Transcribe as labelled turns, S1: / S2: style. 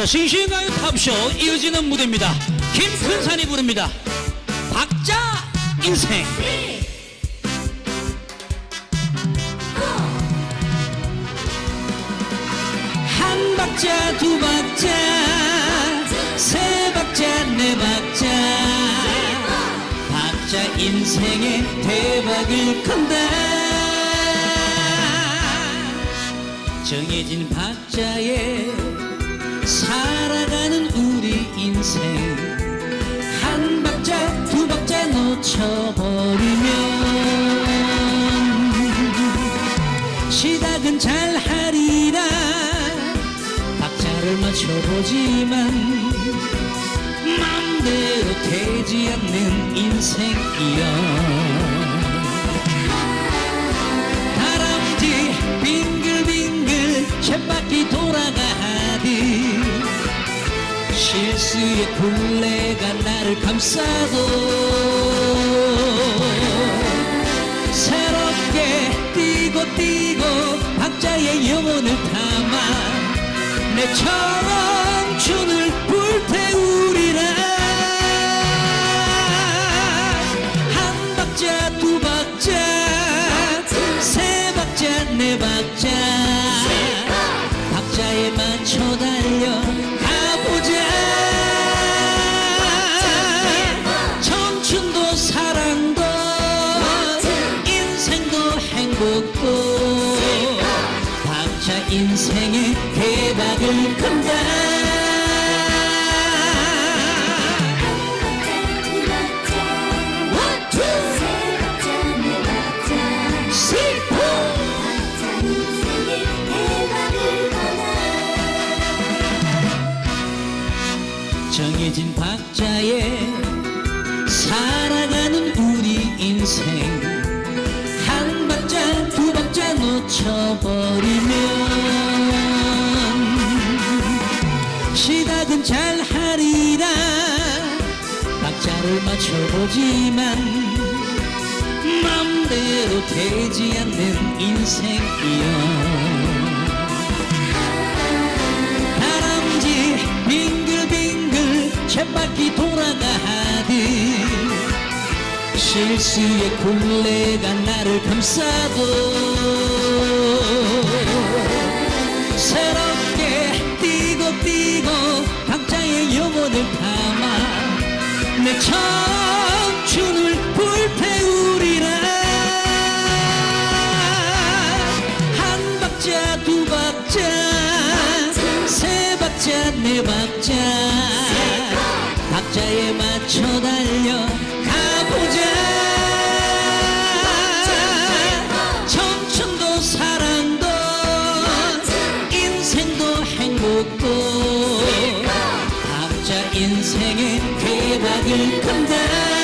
S1: 자, 싱싱가요 탑쇼 이어지는 무대입니다. 김큰산이 부릅니다. 박자 인생. 한 박자, 두 박자, 세 박자, 네 박자. 박자 인생의 대박을 건다. 정해진 박자에 살아가는 우리 인생. 한 박자 두 박자 놓쳐버리면 시작은 잘 하리라. 박자를 맞춰보지만 맘대로 되지 않는 인생이여 실수의 굴레가 나를 감싸도 새롭게 뛰고 뛰고 박자의 영혼을 담아 내 청춘을 불태우리라. 한 박자 두 박자 세 박자 네 박자 행복도 박자 인생의 대박을 건다. 정해진 박자에 살아가는 놓쳐버리면 시작은 잘 하리라. 박자를 맞춰보지만 맘대로 되지 않는 인생이여. 다람쥐 빙글빙글 쳇바퀴 돌아가듯 실수의 굴레가 나를 감싸도 내 청춘을 불태우리라. 한 박자 두 박자 세 박자 네 박자. 박자에 맞춰 달려 가보자. 청춘도 사랑도 인생도 행복도. 박자 인생의 대박을 건다